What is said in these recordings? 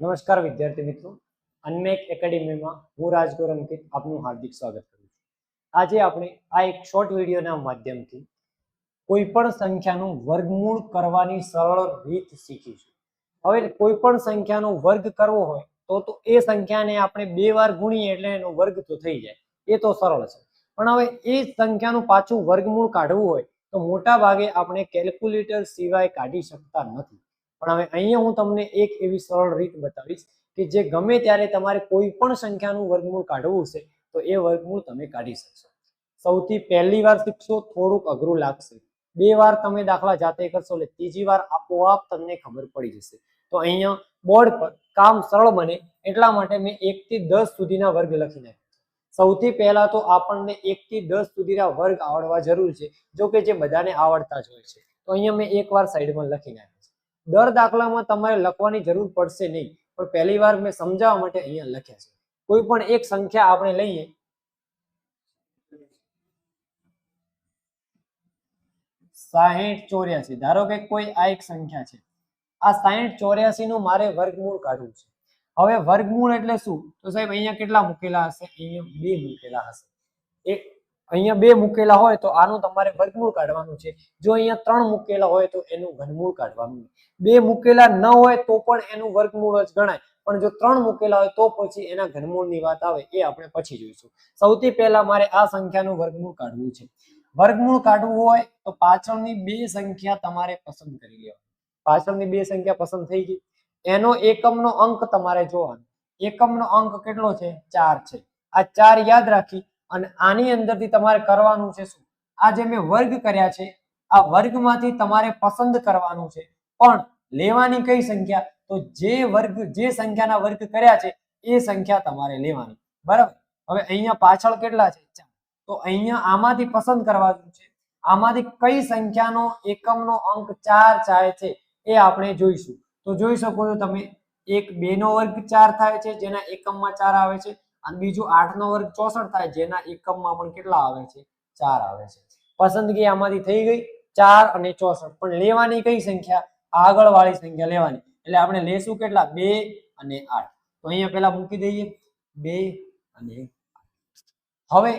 નમસ્કાર વિદ્યાર્થી મિત્રો. અન્મેક એકેડેમીમાં હું રાજગોર અંકિત આપનું હાર્દિક સ્વાગત કરું છું. આજે આપણે આ એક શોર્ટ વિડીયોના માધ્યમથી કોઈ પણ સંખ્યાનું વર્ગમૂળ કરવાની સરળ રીત શીખીશું. હવે કોઈ પણ સંખ્યાનો વર્ગ કરવો હોય તો તો એ સંખ્યાને આપણે બે વાર ગુણીએ એટલે એનો વર્ગ તો થઈ જાય. એ તો સરળ છે. પણ હવે એ સંખ્યાનું પાછું વર્ગમૂળ કાઢવું હોય તો મોટા ભાગે આપણે કેલ્ક્યુલેટર સિવાય કાઢી શકતા નથી. પણ હવે અહીંયા હું તમને એક એવી સરળ રીત બતાવીશ કે જે ગમે ત્યારે તમારે કોઈ પણ સંખ્યાનું વર્ગમૂળ કાઢવું છે તો એ વર્ગમૂળ તમે કાઢી શકશો. સૌથી પહેલી વાર શીખશો, થોડુંક અઘરું લાગશે. બે વાર તમે દાખલા જાતે કરશો એટલે ત્રીજી વાર આપોઆપ તમને ખબર પડી જશે. તો અહીંયા બોર્ડ પર કામ સરળ બને એટલા માટે મેં એક થી દસ સુધીના વર્ગ લખી નાખ્યા. સૌથી પહેલા તો આપણને એક થી દસ સુધીના વર્ગ આવડવા જરૂર છે જો કે જે બધાને આવડતા જ હોય છે. તો અહીંયા મેં એક વાર સાઈડમાં લખી નાખ્યા. દર દાખલામાં તમારે લખવાની જરૂર પડશે નહીં. પણ પહેલી વાર મેં સમજાવવા માટે અહીંયા લખ્યા છે. કોઈ પણ એક સંખ્યા આપણે લઈએ. સાહીઠ ચોર્યાસી. ધારો કે કોઈ આ એક સંખ્યા છે. આ સાહીઠ ચોર્યાસી નું મારે વર્ગમૂળ કાઢવું છે. હવે વર્ગમૂળ એટલે શું? તો સાહેબ, અહીંયા કેટલા મૂકેલા હશે? અહીંયા બે મૂકેલા હશે. એક અહીંયા બે મૂકેલા હોય તો આનું તમારે વર્ગમૂળ કાઢવાનું છે. જો અહીંયા ત્રણ મૂકેલા હોય તો એનું ઘનમૂળ કાઢવાનું બે મૂકેલા ન હોય તો પણ એનું વર્ગમૂળ જ ગણાય. પણ જો ત્રણ મૂકેલા હોય તો પછી એના ઘનમૂળની વાત આવે એ આપણે પછી જોઈશું. સૌથી પહેલા મારે આ સંખ્યાનું વર્ગમૂળ કાઢવું છે. વર્ગમૂળ કાઢવું હોય તો પાછળની બે સંખ્યા તમારે પસંદ કરી લેવાની. પાછળની બે સંખ્યા પસંદ થઈ ગઈ. એનો એકમનો અંક તમારે જોવાનો. એકમનો અંક કેટલો છે? ચાર છે. આ ચાર યાદ રાખી અને આની અંદરથી તમારે કરવાનું છે શું? આ જે મેં વર્ગ કર્યા છે, આ વર્ગમાંથી તમારે પસંદ કરવાનું છે. પણ લેવાની કઈ સંખ્યા? તો જે વર્ગ, જે સંખ્યાના વર્ગ કર્યા છે, એ સંખ્યા તમારે લેવાની. બરાબર? હવે અહીંયા પાછળ કેટલા છે? તો અહીંયા આમાંથી પસંદ કરવાનું છે. આમાંથી કઈ સંખ્યાનો એકમનો અંક ચાર થાય છે, એ આપણે જોઈશું. તો જોઈ શકો છો તમે, એક બે નો વર્ગ ચાર થાય છે, જેના એકમમાં ચાર આવે છે. અને બીજું આઠ નો વર્ગ ચોસઠ થાય, જેના એકમમાં પણ કેટલા આવે છે? ચાર આવે છે. પસંદગી આમાંથી થઈ ગઈ, ચાર અને ચોસઠ. પણ લેવાની કઈ સંખ્યા? આગળ વાળી સંખ્યા લેવાની. એટલે આપણે લેશું કેટલા? બે અને આઠ. તો અહીંયા પેલા મૂકી દઈએ. બે અને હવે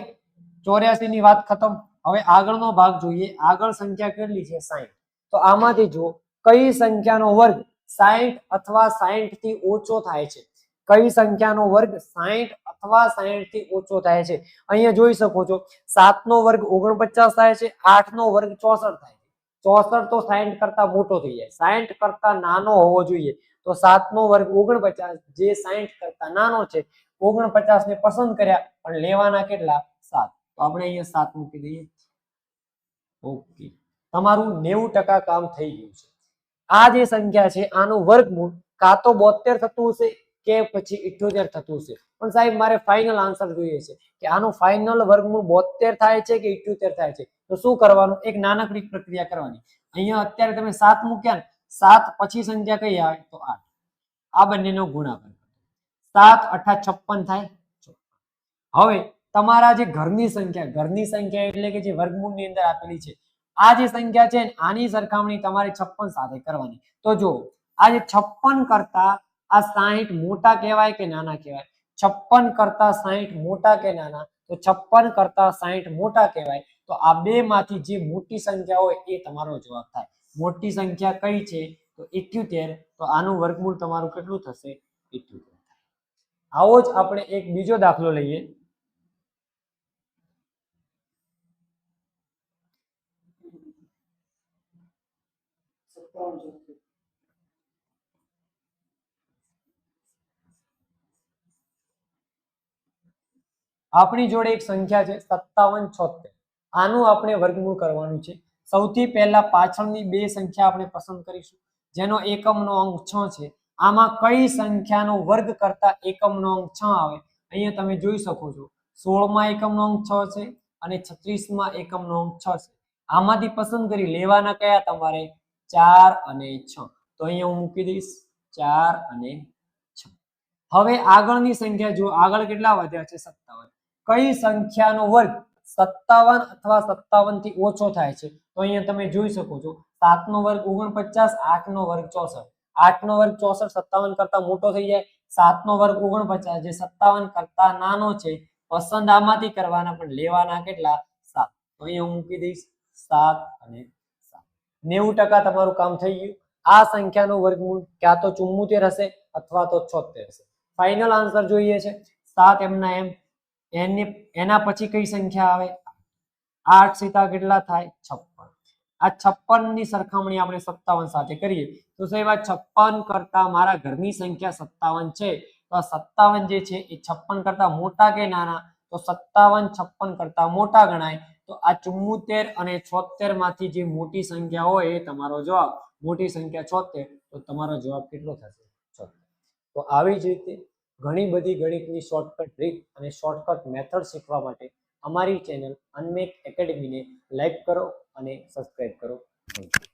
ચોર્યાસી ની વાત ખતમ. હવે આગળનો ભાગ જોઈએ. આગળ સંખ્યા કેટલી છે? સાહીઠ તો આમાંથી જુઓ, કઈ સંખ્યાનો વર્ગ સાહીઠ અથવા સાઈઠથી ઓછો થાય છે? કઈ સંખ્યાનો વર્ગ સાહીઠ અથવા સાહીઠથી ઓછો થાય છે. અહીંયા જોઈ શકો છો સાત નો વર્ગ ઓગણપચાસ થાય છે આઠ નો વર્ગ ચોસઠ થાય છે. ચોસઠ તો સાહીઠ કરતા મોટો થઈ જાય. સાહીઠ કરતા નાનો હોવો જોઈએ. તો સાત નો વર્ગ ઓગણપચાસ, જે સાહીઠ કરતા નાનો છે ઓગણપચાસ ને પસંદ કર્યા, પણ લેવાના કેટલા? સાત. તો આપણે અહીંયા સાત મૂકી દઈએ. ઓકે. તમારું નેવું ટકા કામ થઈ ગયું છે. આ જે સંખ્યા છે, આનું વર્ગમૂળ કાં તો બોતેર થતું હશે કે પછી ઇઠ્યોતેર થતું હશે? પણ સાહેબ, મારે ફાઇનલ આન્સર જોઈએ છે કે આનું ફાઇનલ વર્ગમૂળ બોતેર થાય છે કે ઇઠ્યોતેર થાય છે? તો શું કરવાનું? એક નાનકડી પ્રક્રિયા કરવાની. અહીંયા અત્યારે તમે સાત મૂક્યા ને, સાત પછી સંખ્યા કઈ આવે? તો આઠ. આ બંનેનો ગુણાકાર સાત, અઠા, છપ્પન થાય? હવે તમારા જે ઘરની સંખ્યા ઘરની સંખ્યા એટલે કે જે વર્ગમૂળની અંદર આપેલી છે, આ જે સંખ્યા છે આની સરખામણી તમારે છપ્પન સાથે કરવાની. તો જો આ જે છપ્પન કરતા આ સાહીઠ મોટા કહેવાય કે નાના કહેવાય? છપ્પન કરતા સાહીઠ મોટા કે નાના? તો છપ્પન કરતા સાહીઠ મોટા કહેવાય. તો આ બે માંથી જે મોટી સંખ્યા હોય એ તમારો જવાબ થાય. મોટી સંખ્યા કઈ છે? તો ઇઠ્યોતેર તો આનું વર્ગમૂળ તમારું કેટલું થશે? ઇઠ્યોતેર આવો જ આપણે એક બીજો દાખલો લઈએ. આપણી જોડે એક સંખ્યા છે સત્તાવન છોતેર. આનું આપણે વર્ગમૂળ કરવાનું છે. સૌથી પહેલા પાછળની બે સંખ્યા આપણે પસંદ કરીશું. જેનો એકમનો અંક છ છે. આમાં કઈ સંખ્યાનો વર્ગ કરતા એકમનો અંક છ આવે? અહીંયા તમે જોઈ શકો છો. સોળમાં એકમનો અંક છ છે અને છત્રીસમાં એકમનો અંક છ છે. આમાંથી પસંદ કરી લેવાના કયા તમારે? ચાર અને છ. તો અહીંયા હું મૂકી દઈશ. ચાર અને છ. હવે આગળની સંખ્યા જો આગળ કેટલા વધ્યા છે? સત્તાવન. કઈ સંખ્યાનો વર્ગ સત્તાવન અથવા સત્તાવનથી ઓછો થાય છે? તો અહીંયા તમે જોઈ શકો છો સાત નો વર્ગ ઓગણપચાસ આઠ નો વર્ગ ચોસઠ. આઠ નો વર્ગ ચોસઠ સત્તાવન કરતા મોટો થઈ જાય. સાત નો વર્ગ ઓગણપચાસ, જે સત્તાવન કરતા નાનો છે, પસંદ આમાંથી કરવાના, પણ લેવાના કેટલા? સાત. તો અહીંયા હું મૂકી દઈશ, સાત અને સાત. નેવું ટકા તમારું કામ થઈ ગયું. આ સંખ્યાનો વર્ગમૂળ ક્યાં તો ચુમ્મોતેર હશે અથવા તો છોતેર હશે. ફાઇનલ આન્સર જોઈએ છે. સાત એમના એમ એની, એના પછી કઈ સંખ્યા આવે? આઠ સીતા કેટલા થાય? છપ્પન. આ છપ્પનની સરખામણી આપણે સત્તાવન સાથે કરીએ. તો સાહેબ, આ છપ્પન કરતા મારા ઘરની સંખ્યા સત્તાવન છે. તો આ સત્તાવન જે છે એ છપ્પન કરતા મોટા કે નાના? તો સત્તાવન છપ્પન કરતા મોટા ગણાય. તો આ ચુમ્મોતેર અને છોતેરમાંથી જે મોટી સંખ્યા હોય એ તમારો જવાબ. મોટી સંખ્યા છોતેર. તો તમારો જવાબ કેટલો થશે? છોતેર. તો આવી જ રીતે ઘણી બધી ગણિતની શોર્ટકટ રીત અને શોર્ટકટ મેથડ શીખવા માટે અમારી ચેનલ અનમેક એકેડમીને લાઈક કરો અને સબસ્ક્રાઇબ કરો. Thank you